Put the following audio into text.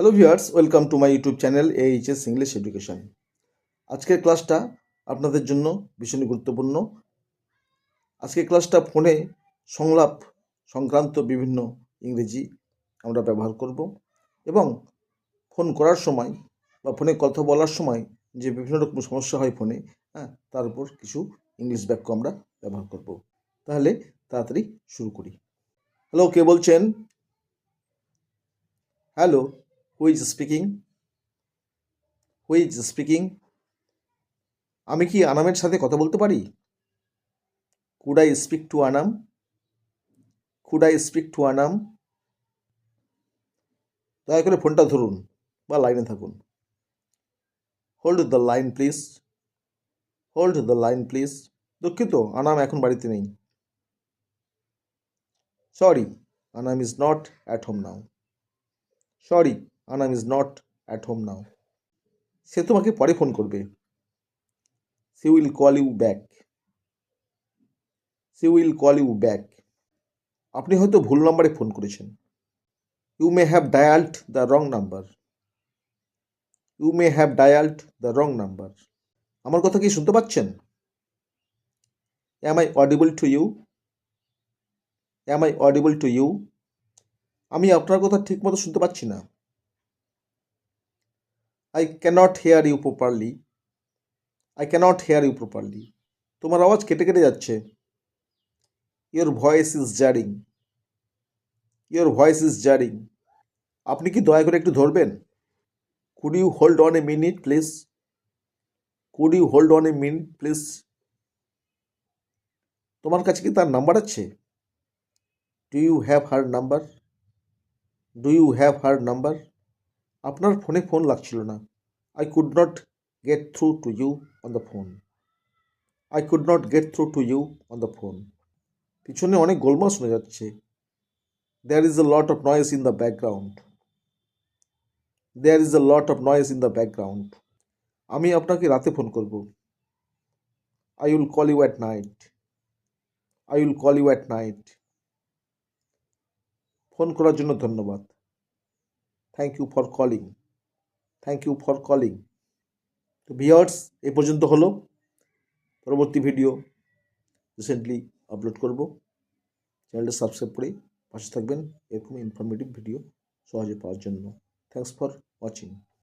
Hello viewers welcome to my YouTube channel HS English education আজকের ক্লাসটা আপনাদের জন্য ভীষণই গুরুত্বপূর্ণ। আজকের ক্লাসটা ফোনে সংলাপ সংক্রান্ত বিভিন্ন ইংরেজি আমরা ব্যবহার করব এবং ফোন করার সময় বা ফোনে কথা বলার সময় যে বিভিন্ন রকম সমস্যা হয় ফোনে হ্যাঁ তার উপর কিছু ইংলিশ বাক্য আমরা ব্যবহার করব। তাহলে তাড়াতাড়ি শুরু করি। হ্যালো কে বলছেন? Hello who is speaking who is speaking আমি কি আনামের সাথে কথা বলতে পারি? Could I speak to Anam could I speak to Anam দয়া করে ফোনটা ধরুন বা লাইনে থাকুন। Hold the line please hold the line please দুঃখিত আনাম এখন বাড়িতে নেই। Sorry Anam is not at home now sorry Anam is not at home now সে তোমাকে পরে ফোন করবে। She will call you back she will call you back আপনি হয়তো ভুল নম্বরে ফোন করেছেন। You may have dialled the wrong number you may have dialled the wrong number আমার কথা কি শুনতে পাচ্ছেন? Am I audible to you am I audible to you আমি আপনার কথা ঠিকমতো শুনতে পাচ্ছি না। I can't hear you properly I can't hear you properly তোমার আওয়াজ কেটে কেটে যাচ্ছে। Your voice is jarring your voice is jarring আপনি কি দয়া করে একটু ধরবেন? Could you hold on a minute please could you hold on a minute please তোমার কাছে কি তার নাম্বার আছে? Do you have her number do you have her number আপনার ফোনে ফোন লাগছিল না। I could not get through to you on the phone I could not get through to you on the phone পিছনে অনেক গোলমাল শোনা যাচ্ছে। There is a lot of noise in the background there is a lot of noise in the background আমি আপনাকে রাতে phone করব। I will call you at night I will call you at night phone করার জন্য ধন্যবাদ। Thank you for calling thank you for calling তো viewers এ পর্যন্ত হলো। পরবর্তী ভিডিও রিসেন্টলি আপলোড করব। চ্যানেলটা সাবস্ক্রাইব করে পাশে থাকবেন। এরকম ইনফরমেটিভ ভিডিও সহজে পাওয়ার জন্য। Thanks for watching